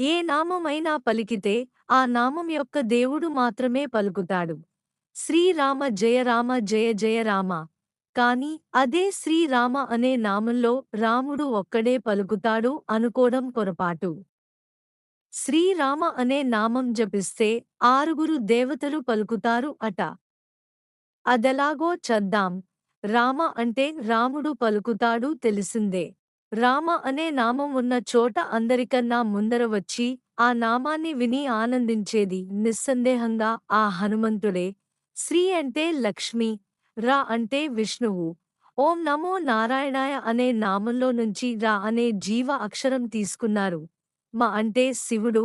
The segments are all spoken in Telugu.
ఏ నామమైనా పలికితే ఆ నామం యొక్క దేవుడు మాత్రమే పలుకుతాడు. శ్రీరామ జయ రామ జయ జయ రామ. కాని అదే శ్రీరామ అనే నామంలో రాముడు ఒక్కడే పలుకుతాడు అనుకోవడం పొరపాటు. శ్రీరామ అనే నామం జపిస్తే ఆరుగురు దేవతలు పలుకుతారు అట. అదెలాగో చద్దాం. రామ అంటే రాముడు పలుకుతాడు తెలిసిందే. రామ అనే నామం ఉన్న చోట అందరికన్నా ముందర వచ్చి ఆ నామాన్ని విని ఆనందించేది నిస్సందేహంగా ఆ హనుమంతుడే. శ్రీ అంటే లక్ష్మి రా అంటే విష్ణువు. ఓం నమో నారాయణాయ అనే నామంలో నుంచి రా అనే జీవ అక్షరం తీసుకున్నారు. మా అంటే శివుడు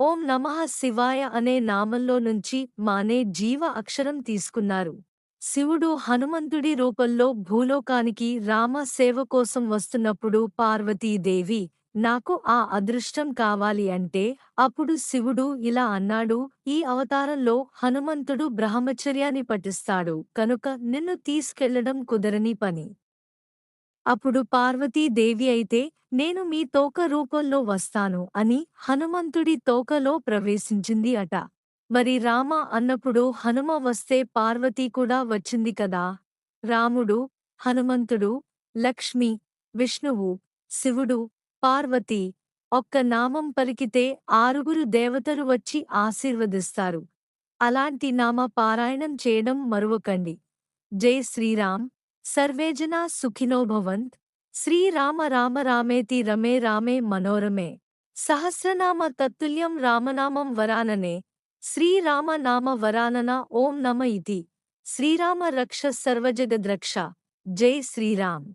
ఓం నమః శివాయ అనే నామంలో నుంచి మానే జీవ అక్షరం తీసుకున్నారు. శివుడు హనుమంతుడి రూపంలో భూలోకానికి రామ సేవ కోసం వస్తున్నప్పుడు పార్వతీదేవి నాకు ఆ అదృష్టం కావాలి అంటే అప్పుడు శివుడు ఇలా అన్నాడు ఈ అవతారంలో హనుమంతుడు బ్రహ్మచర్యాన్ని పఠిస్తాడు కనుక నిన్ను తీసుకెళ్ళడం కుదరని పని. అప్పుడు పార్వతీదేవి అయితే నేను మీ తోక రూపంలో వస్తాను అని హనుమంతుడి తోకలో ప్రవేశించింది అట. మరి రామ అన్నప్పుడు హనుమ వస్తే పార్వతీ కూడా వచ్చింది కదా? రాముడు హనుమంతుడు లక్ష్మి విష్ణువు శివుడు పార్వతి ఒక్క నామం పలికితే ఆరుగురు దేవతలు వచ్చి ఆశీర్వదిస్తారు. అలాంటి నామ పారాయణం చేయడం మరువకండి. జై శ్రీరామ్. సర్వేజనా సుఖినోభవంత్ శ్రీరామ రామ రామేతి రమే రామే మనోరమే. సహస్రనామ తత్తుల్యం రామనామం వరాననే శ్రీరామ నామ వరానన ఓం నమ ఇతి శ్రీరామ రక్ష సర్వజగద్రక్ష జై శ్రీరామ్